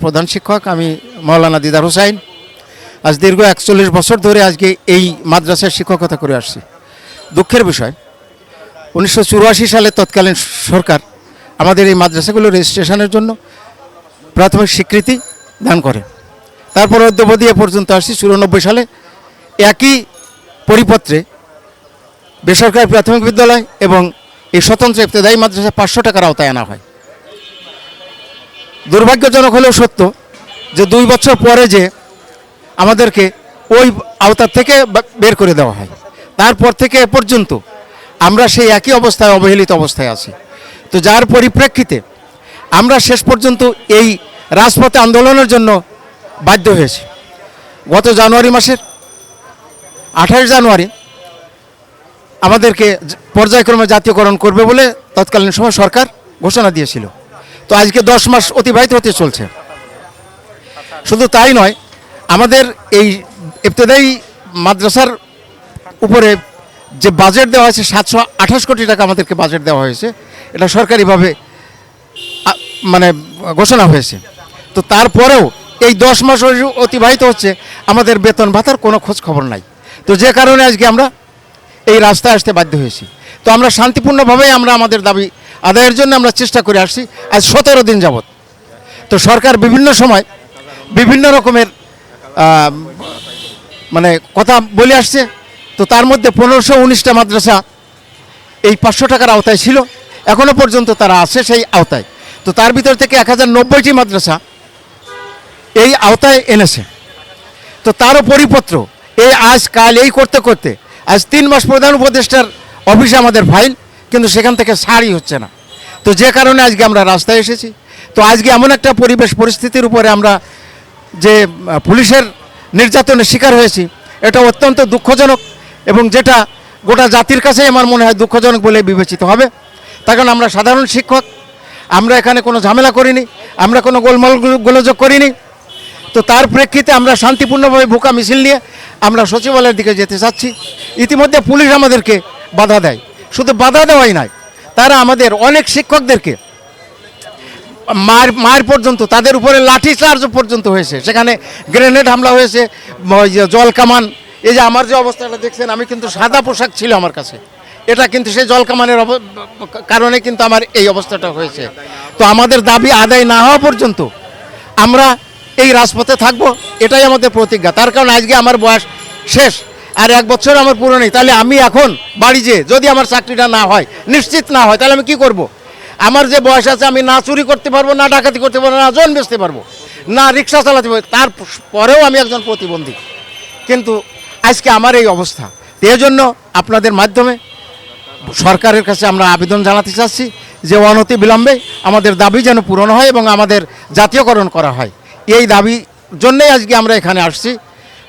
প্রধান শিক্ষক আমি মৌলানা দিদার হোসাইন। আজ দীর্ঘ একচল্লিশ বছর ধরে আজকে এই মাদ্রাসার শিক্ষকতা করে আসছি। দুঃখের বিষয়, উনিশশো চুরাশি সালে তৎকালীন সরকার আমাদের এই মাদ্রাসাগুলো রেজিস্ট্রেশনের জন্য প্রাথমিক স্বীকৃতি দান করে। তারপর অদ্যবধি পর্যন্ত আসছি, চুরানব্বই সালে একই পরিপত্রে বেসরকারি প্রাথমিক বিদ্যালয় এবং এই স্বতন্ত্র ইবতেদায়ী মাদ্রাসা পাঁচশো টাকার আওতায় আনা হয়। দুর্ভাগ্যজনক হলেও সত্য যে দুই বছর পরে যে আমাদেরকে ওই আওতার থেকে বের করে দেওয়া হয়। তারপর থেকে এ পর্যন্ত আমরা সেই একই অবস্থায় অবহেলিত অবস্থায় আছি। তো যার পরিপ্রেক্ষিতে আমরা শেষ পর্যন্ত এই রাজপথে আন্দোলনের জন্য বাধ্য হয়েছি। গত জানুয়ারি মাসের আঠাশ জানুয়ারি আমাদেরকে পর্যায়ক্রমে জাতীয়করণ করবে বলে তৎকালীন সময় সরকার ঘোষণা দিয়েছিল। তো আজকে দশ মাস অতিবাহিত হতে চলছে। শুধু তাই নয়, আমাদের এই ইবতেদায়ী মাদ্রাসার উপরে যে বাজেট দেওয়া হয়েছে, সাতশো আঠাশ কোটি টাকা আমাদেরকে বাজেট দেওয়া হয়েছে, এটা সরকারিভাবে মানে ঘোষণা হয়েছে। তো তারপরেও এই দশ মাস অতিবাহিত হচ্ছে, আমাদের বেতন ভাতার কোনো খোঁজ খবর নাই। তো যে কারণে আজকে আমরা এই রাস্তায় আসতে বাধ্য হয়েছি। তো আমরা শান্তিপূর্ণভাবেই আমরা আমাদের দাবি আদায়ের জন্য আমরা চেষ্টা করে আসছি। আজ সতেরো দিন যাবৎ। তো সরকার বিভিন্ন সময় বিভিন্ন রকমের মানে কথা বলে আসছে। তো তার মধ্যে পনেরোশো উনিশটা মাদ্রাসা এই পাঁচশো টাকার আওতায় ছিল। এখনও পর্যন্ত তারা আছে সেই আওতায়। তো তার ভিতর থেকে এক হাজার নব্বইটি মাদ্রাসা এই আওতায় এনেছে। তো তারও পরিপত্র। এই আজ, কাল এই করতে করতে আজ তিন মাস প্রধান উপদেষ্টার অফিসে আমাদের ফাইল। কিন্তু সেখান থেকে সারই হচ্ছে না। তো যে কারণে আজকে আমরা রাস্তায় এসেছি। তো আজকে এমন একটা পরিবেশ, পরিস্থিতির উপরে আমরা যে পুলিশের নির্যাতনের শিকার হয়েছি, এটা অত্যন্ত দুঃখজনক এবং যেটা গোটা জাতির কাছেই আমার মনে হয় দুঃখজনক বলে বিবেচিত হবে। তার কারণ আমরা সাধারণ শিক্ষক, আমরা এখানে কোনো ঝামেলা করিনি, আমরা কোনো গোলমাল গোলযোগ করিনি। তো তার প্রেক্ষিতে আমরা শান্তিপূর্ণভাবে ভোকা মিছিল নিয়ে আমরা সচিবালয়ের দিকে যেতে চাচ্ছি। ইতিমধ্যে পুলিশ আমাদেরকে বাধা দেয়। শুধু বাধা দেওয়াই নাই, তারা আমাদের অনেক শিক্ষকদেরকে মার মার পর্যন্ত, তাদের উপরে লাঠি চার্জ পর্যন্ত হয়েছে। সেখানে গ্রেনেড হামলা হয়েছে জল কামান, এই যে আমার যে অবস্থাটা দেখছেন, আমি কিন্তু সাদা পোশাক ছিল আমার কাছে। এটা কিন্তু সেই জল কামানের কারণে কিন্তু আমার এই অবস্থাটা হয়েছে। তো আমাদের দাবি আদায় না হওয়া পর্যন্ত আমরা এই রাজপথে থাকব, এটাই আমাদের প্রতিজ্ঞা। তার কারণ আজকে আমার বয়স শেষ। আর এক বছর আমার পুরো নেই। তাহলে আমি এখন বাড়ি যেয়ে যদি আমার চাকরিটা না হয়, নিশ্চিত না হয়, তাহলে আমি কি করব। আমার যে বয়স আছে, আমি না চুরি করতে পারব, না ডাকাতি করতে পারব, না জন বেচতে পারব, না রিক্সা চালাতে পারব, তার পরেও আমি একজন প্রতিবন্ধী। কিন্তু আজকে আমার এই অবস্থা। এই জন্য আপনাদের মাধ্যমে সরকারের কাছে আমরা আবেদন জানাতে চাচ্ছি যে অনতি বিলম্বে আমাদের দাবি যেন পূরণ হয় এবং আমাদের জাতীয়করণ করা হয়। এই দাবি জন্যই আজকে আমরা এখানে আসছি।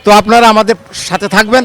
তো আপনারা আমাদের সাথে থাকবেন।